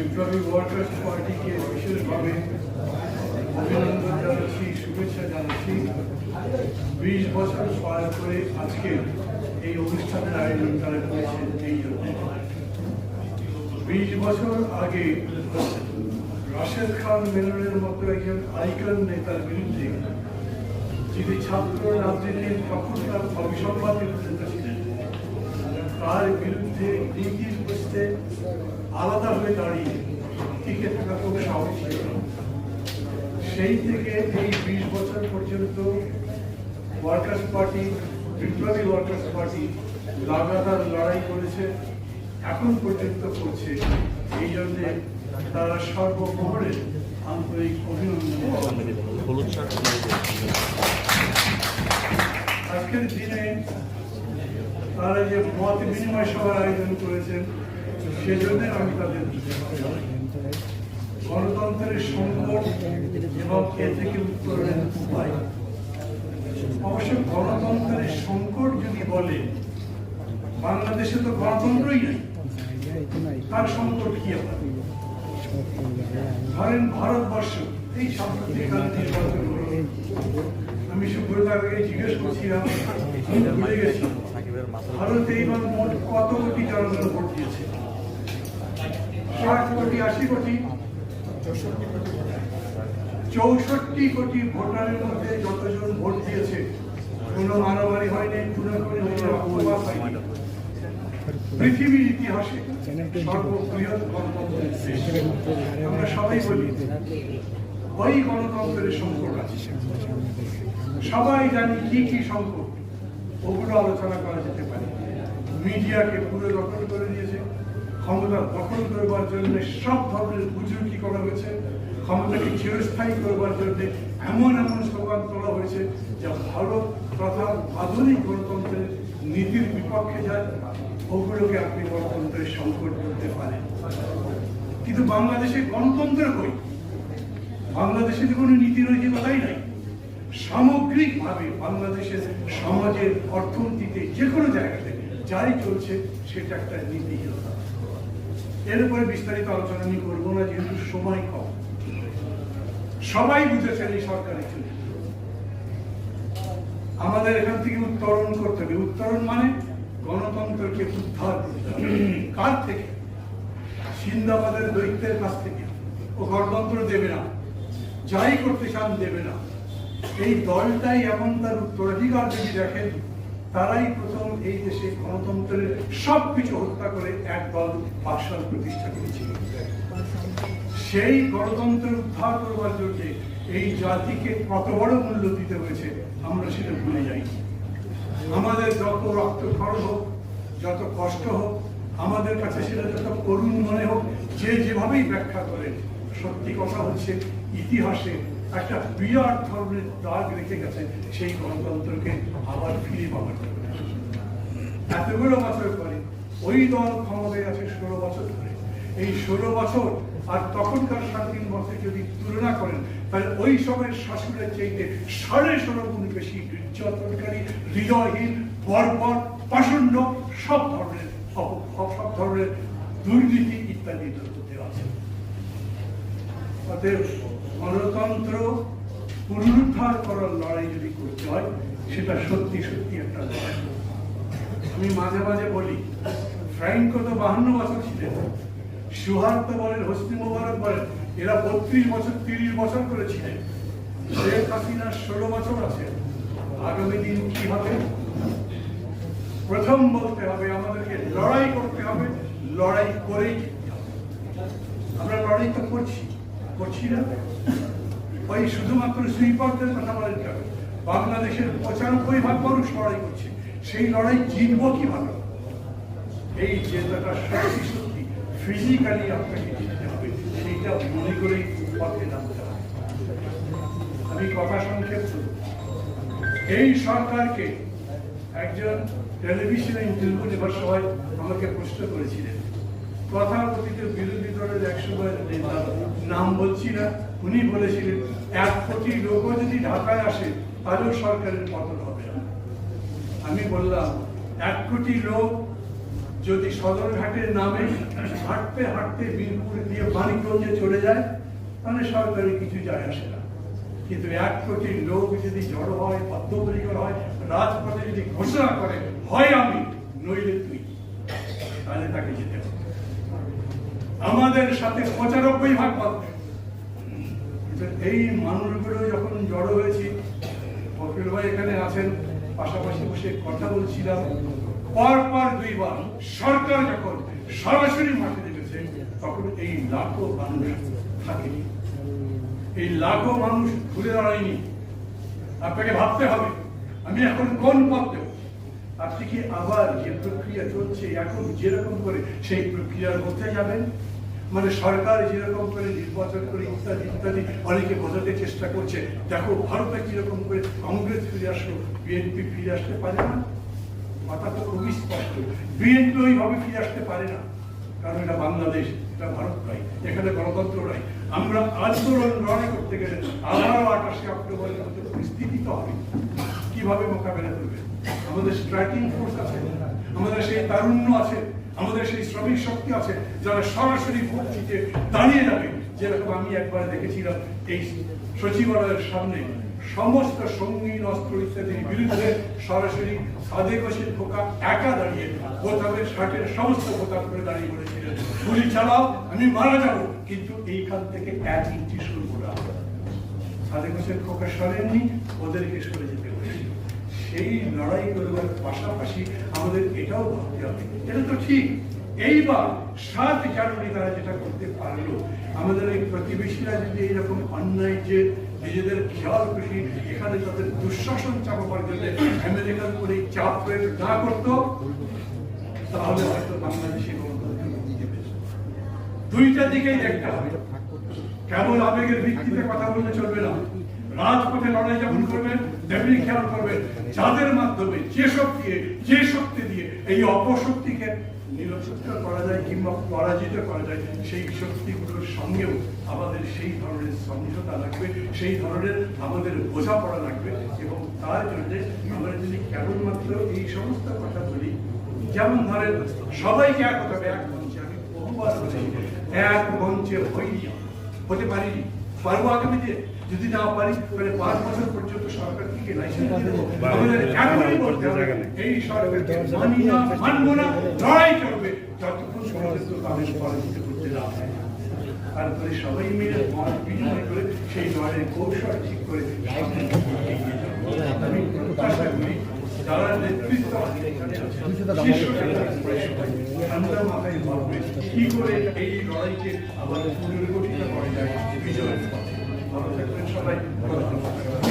বিপ্লবী ওয়ার্কার্স পার্টিকে বিশেষভাবে অভিনন্দন জানাচ্ছি, শুভেচ্ছা জানাচ্ছি। বিশ বছর পার করে আজকে এই অনুষ্ঠানের আয়োজন তারা করেছেন এই জন্য। বিশ বছর আগে রাশেদ খান মেননের মতো একজন আইকন নেতার বিরুদ্ধে যিনি ছাত্র রাজনীতির তখনকার অবিসংবাদী নেতা ছিলেন তার বিরুদ্ধে নীতির বসতে আলাদা হয়ে দাঁড়িয়ে টিকে থাকা খুব সহজ ছিল। সেই থেকে এই বিশ বছর পর্যন্ত ওয়ার্কার্স পার্টি বিপ্লবী ওয়ার্কার্স পার্টি লাগাতার লড়াই করেছে এখন পর্যন্ত করছে। এই জন্যে তারা সর্বমহলের আন্তরিক অভিনন্দন। আজকের দিনে তারা যে মত বিনিময় সভার আয়োজন করেছেন, সেজন্য আমি তাদের গণতন্ত্রের সংকট এবং এ থেকে উত্তরণের উপায়। অবশ্য গণতন্ত্রের সংকট যদি বলে, বাংলাদেশে তো গণতন্ত্রই নেই। তার সংকট কি ধরেন ভারতবর্ষ, এই সাম্প্রতিক কালে নির্বাচন আমি সুব্রতাকে জিজ্ঞেস করছিলাম সাকিবের মাথা ভারতে এইবার মোট কত কোটি জনগণ ভোট দিয়েছে? ষাট কোটি আশি কোটি? চৌষট্টি কোটি ভোটারের মধ্যে যতজন ভোট দিয়েছে কোনো মারামারি হয়নি কোনো কোনো রক্তপাত হয়নি। পৃথিবীর ইতিহাসে সর্ববৃহৎ গণতন্ত্রের দেশ। আমরা সবাই বলি ওই গণতন্ত্রের সংকট আছে। সবাই জানি কি কি সংকট। ওগুলো আলোচনা করা যেতে পারে। মিডিয়াকে পুরো দখল করে দিয়েছে। ক্ষমতা দখল করবার জন্য সব ধরনের বুজুর্গি করা হয়েছে। ক্ষমতাকে চিরস্থায়ী করবার জন্য এমন এমন স্লোগান তোলা হয়েছে যা ভারত তথা আধুনিক গণতন্ত্রের নীতির বিপক্ষে যায় ওগুলোকে আপনি গণতন্ত্রের সংকট করতে পারেন। কিন্তু বাংলাদেশে গণতন্ত্র কই বাংলাদেশে তো কোনো নীতি রয়েছে নৈতিকতাই নাই। সামগ্রিকভাবে বাংলাদেশের সমাজের অর্থনীতিতে যে কোনো জায়গাতে যাই চলছে, সেটা একটা নীতিহীনতা। এর উপরে বিস্তারিত আলোচনা আমি করব না, যেহেতু সময় কম। সবাই বুঝেছেন এই সরকারের জন্য আমাদের এখান থেকে উত্তরণ করতে হবে। উত্তরণ মানে গণতন্ত্রকে উদ্ধার করতে হবে। কার থেকে? সিন্দাবাদের দৈত্যের কাছ থেকে। ও গণতন্ত্র দেবে না। যাই করতে চান দেবে না। এই দলটাই এমন তার উত্তরাধিকার যদি দেখেন, তারাই প্রথম এই দেশে গণতন্ত্রের সব কিছু হত্যা করে এক দল বাকশাল প্রতিষ্ঠা করেছিল। সেই গণতন্ত্র উদ্ধার করবার জন্য এই জাতিকে কত বড় মূল্য দিতে হয়েছে, আমরা সেটা ভুলে যাই। আমাদের যত রক্তক্ষরণ হোক, যত কষ্ট হোক, আমাদের কাছে সেটা যত করুণ মনে হোক, যে যেভাবেই ব্যাখ্যা করেন, সত্যি কথা হচ্ছে ইতিহাসে একটা বিরাট ধরনের দাগ রেখে গেছে সেই গণতন্ত্রকে আবার ফিরে পাওয়ার জন্য। এতগুলো বছর পরে ওই দল ক্ষমতায় আছে ষোলো বছর ধরে। এই ষোলো বছর আর তখনকার সাড়ে তিন বছর যদি তুলনা করেন, তাহলে ওই সময়ের শাসনের চাইতে সাড়ে ষোলো গুণ বেশি নির্যাতনকারী, হৃদয়হীন, বর্বর, পাষণ্ড সব ধরনের সব ধরনের দুর্নীতি ইত্যাদি তথ্য আছে অতএব গণতন্ত্র পুনরুদ্ধার করার লড়াই যদি করতে হয়, সেটা সত্যি সত্যি একটা লড়াই। আমি মাঝে মাঝে বলি ফ্র্যাঙ্কো তো বাহান্ন বছর ছিলেন। সুহার্ত বলেন, হোসনি মোবারক বলেন, এরা বত্রিশ বছর, তিরিশ বছর করে ছিলেন। শেখ হাসিনা ষোলো বছর আছে। আগামী দিন কি হবে? প্রথম বলতে হবে, আমাদেরকে লড়াই করতে হবে, লড়াই করেই আমরা লড়াই তো করছি করছি না। ওই শুধুমাত্র সুইপারদের কথা বলেন কেন? বাংলাদেশের পঁচানব্বই ভাগ মানুষ লড়াই করছে। সেই লড়াই জিতবো কীভাবে? এই জেতাটা সত্যি সত্যি ফিজিক্যালি আপনাকে জিততে হবে, সেইটা মনে করেই পথে নামতে হবে। আমি কথা সংক্ষেপ। এই সরকারকে একজন টেলিভিশনে ইন্টারভিউ নেবার সময় আমাকে প্রশ্ন করেছিলেন। তথাকথিত বিরোধী দলের একশো নেতা, নাম বলছি না। উনি বলেছিলেন, এক কোটি লোকও যদি ঢাকায় আসে, তাহলেও সরকারের পতন হবে না। আমি বললাম, এক কোটি লোক যদি সদরঘাটের নামে হাঁটতে হাঁটতে বীরপুর দিয়ে মানিকগঞ্জে চলে যায়, তাহলে সরকারের কিছু যায় আসে না। কিন্তু এক কোটি লোক যদি জড়ো হয়, পদ্মপরিকর হয়, রাজপথে যদি ঘোষণা করে, হয় আমি, নইলে তুই তাহলে তাকে যেতে হবে। আমাদের সাথে পঁচানব্বই ভাগ পাবে এই মানুষগুলো যখন জড়ো হয়েছি, ফকির ভাই এখানে আছেন, পাশাপাশি বসে কথা বলছিলাম। পর পর দুইবার সরকার যখন সরাসরি মাঠে নেমেছে তখন এই লাখো মানুষ থাকেনি। এই লাখো মানুষ ঘুরে দাঁড়ায়নি। আপনাকে ভাবতে হবে, আমি এখন কোন পথ? দেব আপনি কি আবার যে প্রক্রিয়া চলছে, এখন যেরকম করে সেই প্রক্রিয়ার মধ্যে যাবেন? মানে সরকার যেরকম করে নির্বাচন করে ইত্যাদি ইত্যাদি অনেকে বোঝাতে চেষ্টা করছে। দেখো, ভারতে কীরকম করে কংগ্রেস ফিরে আসলো বিএনপি ফিরে আসতে পারে না। কথা তো খুবই স্পষ্ট। বিএনপি ওইভাবে ফিরে আসতে পারে না। কারণ এটা বাংলাদেশ, এটা ভারত নয়, এখানে গণতন্ত্র নয়। আমরা আন্দোলন লড়াই করতে গেলে আবারও আঠাশে অক্টোবরের পরিস্থিতি তো হবে। কীভাবে মোকাবেলা করবে? আমাদের স্ট্রাইকিং ফোর্স আছে। আমাদের সেই তারুণ্য আছে। আমাদের সেই শ্রমিক শক্তি আছে যারা সরাসরি ভোট দাঁড়িয়ে যাবে। যেরকম আমি একবার দেখেছিলাম এই সচিবালয়ের সামনে, সমস্ত সঙ্গীন অস্ত্র ইত্যাদির বিরুদ্ধে সরাসরি সাদেক হোসেন খোকা একা দাঁড়িয়ে বোতামের শার্টের সমস্ত বোতাম করে দাঁড়িয়ে বলেছিলেন গুলি চালাও, আমি মারা যাব। কিন্তু এইখান থেকে এক ইঞ্চি শুরু না সাদেক হোসেন খোকা সরেননি, ওদেরকে সরে যেতে সেই লড়াই করবার পাশাপাশি আমাদের এটাও ভাবতে হবে। এটা তো ঠিক। এইবার সাত জানুয়ারি তারা যেটা করতে পারল, আমাদের এই প্রতিবেশীরা যদি এইরকম অন্যায় যে নিজেদের খেয়াল খুশি, এখানে তাদের দুঃশাসন চাপাবার জন্য আমেরিকার উপরে চাপ প্রয়োগ না করতো, তাহলে হয়তো বাংলাদেশে দুইটা দিকেই দেখতে হবে। কেবল আবেগের ভিত্তিতে কথা বললে চলবে না। রাজপথে লড়াই যেমন করবেন তেমনি খেয়াল করবেন, যাদের মাধ্যমে যে শক্তি যে শক্তি দিয়ে এই অপশক্তিকে নিরসিত করা যায় কিংবা পরাজিত করা যায়, সেই শক্তিগুলোর সঙ্গেও আমাদের সেই ধরনের সমঝোতা লাগবে, সেই ধরনের আমাদের বোঝাপড়া লাগবে এবং তার জন্য আমরা যদি কেবলমাত্র এই সমস্ত কথা বলি, যেমন ধরেন সবাইকে এক হবে, এক মঞ্চে, আমি বহুবার বলেছি, এক মঞ্চে হইনি, হতে পারিনি, পারব আগামীতে যদি না পারি তাহলে পাঁচ বছর পর্যন্ত সরকার থেকে লাইসেন্স দেবো? এই সরকারকে মানি না মানবো না লড়াই করবে। যতক্ষণ পর্যন্ত তাদের পরাজিত করতে না হয় তারপরে সবাই মিলে মত বিনিময় করে সেই লড়াইয়ের কৌশল ঠিক করে। আমি প্রত্যাশা করি যারা নেতৃত্ব এখানে আছেন, শীর্ষ নেতৃত্ব ঠান্ডা মাথায় ভাববে কি করে এই লড়াইকে আবার পুনর্গঠিত করা যায় বিজয়ের ভালো থাকবেন সবাই